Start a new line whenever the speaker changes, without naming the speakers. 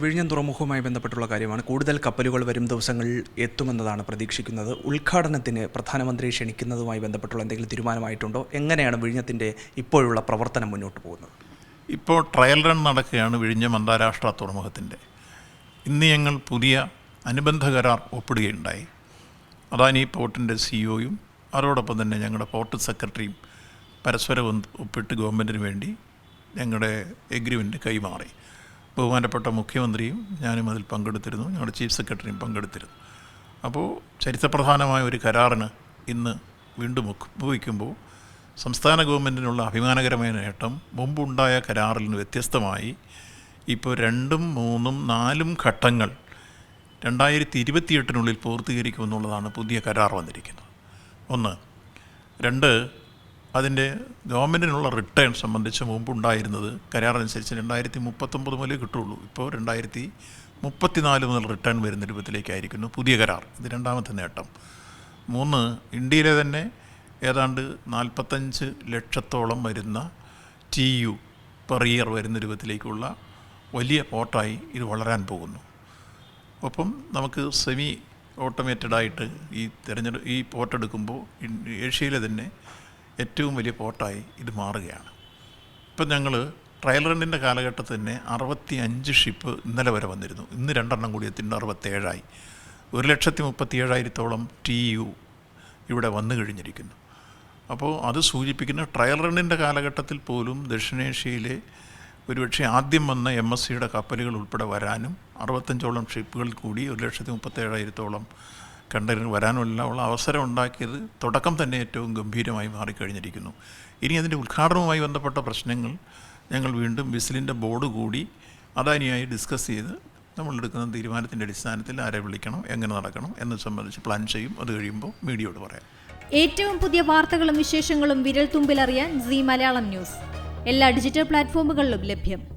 വിഴിഞ്ഞം തുറമുഖവുമായി ബന്ധപ്പെട്ടുള്ള കാര്യമാണ്. കൂടുതൽ കപ്പലുകൾ വരും ദിവസങ്ങളിൽ എത്തുമെന്നതാണ് പ്രതീക്ഷിക്കുന്നത്. ഉദ്ഘാടനത്തിന് പ്രധാനമന്ത്രി ക്ഷണിക്കുന്നതുമായി ബന്ധപ്പെട്ടുള്ള എന്തെങ്കിലും തീരുമാനമായിട്ടുണ്ടോ? എങ്ങനെയാണ് വിഴിഞ്ഞത്തിന്റെ ഇപ്പോഴുള്ള പ്രവർത്തനം മുന്നോട്ട് പോകുന്നത്?
ഇപ്പോൾ ട്രയൽ റൺ നടക്കുകയാണ് വിഴിഞ്ഞം അന്താരാഷ്ട്ര തുറമുഖത്തിന്റെ ഇന്ന് ഞങ്ങൾ പുതിയ അനുബന്ധ കരാർ ഒപ്പിടുകയുണ്ടായി. അതാണ് ഈ പോർട്ടിന്റെ സിഇഒയും അതോടൊപ്പം തന്നെ ഞങ്ങളുടെ പോർട്ട് സെക്രട്ടറിയും പരസ്പരം ഒപ്പിട്ട് ഗവൺമെന്റിന് വേണ്ടി ഞങ്ങളുടെ എഗ്രിമെന്റ് കൈമാറി. ബഹുമാനപ്പെട്ട മുഖ്യമന്ത്രിയും ഞാനും അതിൽ പങ്കെടുത്തിരുന്നു. ഞങ്ങളുടെ ചീഫ് സെക്രട്ടറിയും പങ്കെടുത്തിരുന്നു. അപ്പോൾ ചരിത്രപ്രധാനമായ ഒരു കരാറിന് ഇന്ന് വീണ്ടും ഒപ്പുവയ്ക്കുമ്പോൾ സംസ്ഥാന ഗവൺമെന്റിനുള്ള അഭിമാനകരമായ നേട്ടം മുമ്പുണ്ടായ കരാറിൽ നിന്ന് വ്യത്യസ്തമായി ഇപ്പോൾ രണ്ടും മൂന്നും നാലും ഘട്ടങ്ങൾ രണ്ടായിരത്തി ഇരുപത്തിയെട്ടിനുള്ളിൽ പൂർത്തീകരിക്കുമെന്നുള്ളതാണ് പുതിയ കരാർ വന്നിരിക്കുന്നത്. ഒന്ന് രണ്ട് അതിന്റെ ഗവൺമെന്റിനുള്ള റിട്ടേൺ സംബന്ധിച്ച് മുമ്പ് ഉണ്ടായിരുന്നത് കരാറനുസരിച്ച് രണ്ടായിരത്തി മുപ്പത്തൊമ്പത് മുതലേ കിട്ടുള്ളൂ ഇപ്പോൾ രണ്ടായിരത്തി മുപ്പത്തിനാല് മുതൽ റിട്ടേൺ വരുന്ന രൂപത്തിലേക്കായിരിക്കുന്നു പുതിയ കരാർ. ഇത് രണ്ടാമത്തെ നേട്ടം. മൂന്ന് ഇന്ത്യയിലെ തന്നെ ഏതാണ്ട് നാൽപ്പത്തഞ്ച് ലക്ഷത്തോളം വരുന്ന ടി യു പെർ ഇയർ വരുന്ന രൂപത്തിലേക്കുള്ള വലിയ പോർട്ടായി ഇത് വളരാൻ പോകുന്നു. ഒപ്പം നമുക്ക് സെമി ഓട്ടോമേറ്റഡായിട്ട് ഈ തിരഞ്ഞെടുപ്പ് ഈ പോർട്ട് എടുക്കുമ്പോൾ ഏഷ്യയിലെ തന്നെ ഏറ്റവും വലിയ പോട്ടായി ഇത് മാറുകയാണ്. ഇപ്പം ഞങ്ങൾ ട്രയൽ റണ്ണിന്റെ കാലഘട്ടത്തിൽ തന്നെ അറുപത്തി അഞ്ച് ഷിപ്പ് ഇന്നലെ വരെ വന്നിരുന്നു. ഇന്ന് രണ്ടെണ്ണം കൂടി എത്തിയിട്ടുണ്ട് അറുപത്തേഴായി. ഒരു ലക്ഷത്തി മുപ്പത്തി ഏഴായിരത്തോളം ടി യു ഇവിടെ വന്നു കഴിഞ്ഞിരിക്കുന്നു. അപ്പോൾ അത് സൂചിപ്പിക്കുന്ന ട്രയൽ റണ്ണിന്റെ കാലഘട്ടത്തിൽ പോലും ദക്ഷിണേഷ്യയിലെ ഒരുപക്ഷെ ആദ്യം വന്ന എം എസ് സിയുടെ കപ്പലുകൾ ഉൾപ്പെടെ വരാനും അറുപത്തഞ്ചോളം ഷിപ്പുകൾ കൂടി ഒരു ലക്ഷത്തി മുപ്പത്തേഴായിരത്തോളം കണ്ടെയ്നർ വരാനുള്ള ഉള്ള അവസരം ഉണ്ടാക്കിയത് തുടക്കം തന്നെ ഏറ്റവും ഗംഭീരമായി മാറിക്കഴിഞ്ഞിരിക്കുന്നു. ഇനി അതിന്റെ ഉദ്ഘാടനവുമായി ബന്ധപ്പെട്ട പ്രശ്നങ്ങൾ ഞങ്ങൾ വീണ്ടും വിസിലിന്റെ ബോർഡ് കൂടി അദാനിയായി ഡിസ്കസ് ചെയ്ത് നമ്മളെടുക്കുന്ന തീരുമാനത്തിന്റെ അടിസ്ഥാനത്തിൽ ആരെ വിളിക്കണം എങ്ങനെ നടക്കണം എന്നത് സംബന്ധിച്ച് പ്ലാൻ ചെയ്യും. അത് കഴിയുമ്പോൾ മീഡിയയോട് പറയാം.
ഏറ്റവും പുതിയ വാർത്തകളും വിശേഷങ്ങളും വിരൽ തുമ്പിലറിയാൻ സി മലയാളം ന്യൂസ്. എല്ലാ ഡിജിറ്റൽ പ്ലാറ്റ്ഫോമുകളിലും ലഭ്യം.